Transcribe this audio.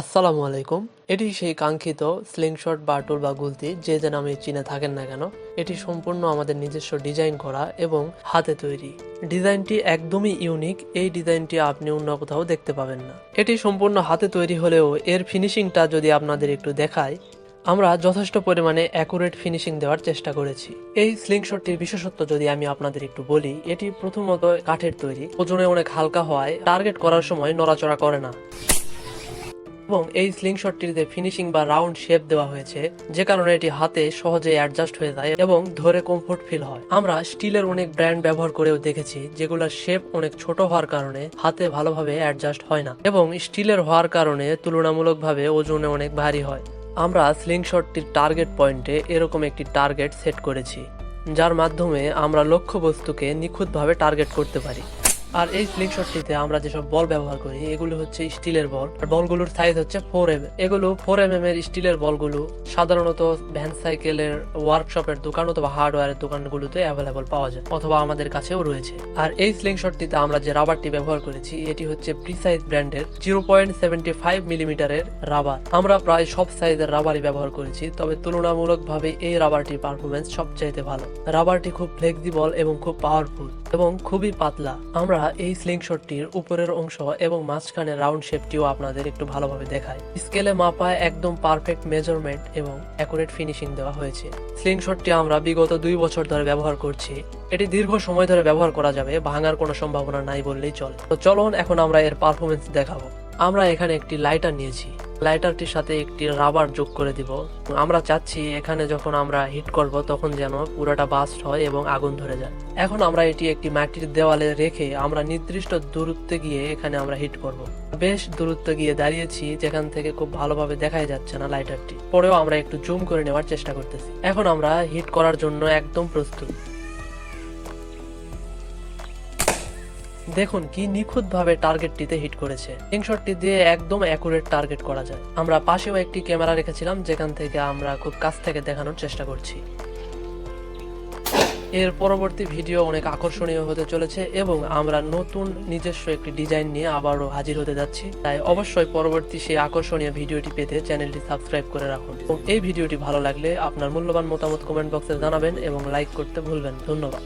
আসসালামু আলাইকুম। এটি সেই কাঙ্ক্ষিত স্লিংশট বাটুল বা গুলতি, যে যে নামে চিনে থাকেন না কেন। এটি সম্পূর্ণ আমাদের নিজস্ব ডিজাইন করা এবং হাতে তৈরি। ডিজাইনটি একদমই ইউনিক। এই ডিজাইনটি আপনি অন্য কোথাও দেখতে পাবেন না। এটি সম্পূর্ণ হাতে তৈরি হলেও এর ফিনিশিংটা যদি আপনাদের একটু দেখায় আমরা যথেষ্ট পরিমাণে অ্যাকুরেট ফিনিশিং দেওয়ার চেষ্টা করেছি। এই স্লিংশটটির বিশেষত্ব যদি আমি আপনাদের একটু বলি, এটি প্রথমত কাঠের তৈরি। ওজনে অনেক হালকা হওয়ায় টার্গেট করার সময় নড়াচড়া করে না। এবং এই স্লিংশটটিতে ফিনিশিং বা রাউন্ড শেপ দেওয়া হয়েছে, যে কারণে এটি হাতে সহজে অ্যাডজাস্ট হয়ে যায় এবং ধরে কমফোর্ট ফিল হয়। আমরা স্টিলের অনেক ব্র্যান্ড ব্যবহার করেও দেখেছি, যেগুলোর শেপ অনেক ছোট হওয়ার কারণে হাতে ভালোভাবে অ্যাডজাস্ট হয় না এবং স্টিলের হওয়ার কারণে তুলনামূলকভাবে ওজনে অনেক ভারী হয়। আমরা স্লিংশটটির টার্গেট পয়েন্টে এরকম একটি টার্গেট সেট করেছি, যার মাধ্যমে আমরা লক্ষ্য বস্তুকে নিখুঁতভাবে টার্গেট করতে পারি। আর এই স্লিংশটটিতে আমরা যেসব বল ব্যবহার করি, এগুলো হচ্ছে স্টিলের বল। আর বলগুলোর সাইজ হচ্ছে ফোর এম এগুলো ফোর এম এম এর স্টিলের বলগুলো সাধারণত ভ্যান সাইকেলের ওয়ার্কশপের দোকান অথবা হার্ডওয়্যারের দোকানগুলোতে অ্যাভেলেবল পাওয়া যায়, অথবা আমাদের কাছেও রয়েছে। আর এই স্লিংশটটিতে আমরা যে রাবারটি ব্যবহার করেছি, এটি হচ্ছে প্রিসাইজ ব্র্যান্ডের জিরো পয়েন্ট সেভেন্টি ফাইভ মিলিমিটারের রাবার আমরা প্রায় সব সাইজের রাবারই ব্যবহার করেছি, তবে তুলনামূলকভাবে এই রাবারটির পারফরমেন্স সবচাইতে ভালো। রাবারটি খুব ফ্লেক্সিবল এবং খুব পাওয়ারফুল এবং খুবই পাতলা। আমরা এই স্লিংশটটির উপরের অংশ এবং মাঝখানে রাউন্ড শেপটিও আপনাদের একটু ভালোভাবে দেখায় স্কেলে মাপায় একদম পারফেক্ট মেজারমেন্ট এবং অ্যাকুরেট ফিনিশিং দেওয়া হয়েছে। স্লিংশটটি আমরা বিগত দুই বছর ধরে ব্যবহার করছি। এটি দীর্ঘ সময় ধরে ব্যবহার করা যাবে, ভাঙার কোনো সম্ভাবনা নাই বললেই চলে। তো চলুন, এখন আমরা এর পারফরমেন্স দেখাবো। আমরা এখানে একটি লাইটার নিয়েছি। লাইটারটির সাথে একটি রাবার যোগ করে দিব। আমরা চাচ্ছি এখানে যখন আমরা হিট করব, তখন যেন পুরোটা বাস্ট হয় এবং আগুন ধরে যায়। এখন আমরা এটি একটি মাটির দেওয়ালে রেখে আমরা নির্দিষ্ট দূরত্বে গিয়ে এখানে আমরা হিট করব। বেশ দূরত্বে গিয়ে দাঁড়িয়েছি, যেখান থেকে খুব ভালোভাবে দেখাই যাচ্ছে না লাইটারটি। পরেও আমরা একটু জুম করে নেওয়ার চেষ্টা করতেছি। এখন আমরা হিট করার জন্য একদম প্রস্তুত। দেখুন কি নিখুঁতভাবে টার্গেটটিতে হিট করেছে। শটটি দিয়ে একদম অ্যাকুরেট টার্গেট করা যায়। আমরা পাশেও একটি ক্যামেরা রেখেছিলাম, যেখান থেকে আমরা খুব কাছ থেকে দেখানোর চেষ্টা করছি। এর পরবর্তী ভিডিও অনেক আকর্ষণীয় হতে চলেছে এবং আমরা নতুন, নিজস্ব একটি ডিজাইন নিয়ে আবারও হাজির হতে যাচ্ছি। তাই অবশ্যই পরবর্তী সেই আকর্ষণীয় ভিডিওটি পেতে চ্যানেলটি সাবস্ক্রাইব করে রাখুন। এবং এই ভিডিওটি ভালো লাগলে আপনার মূল্যবান মতামত কমেন্ট বক্সে জানাবেন এবং লাইক করতে ভুলবেন ধন্যবাদ।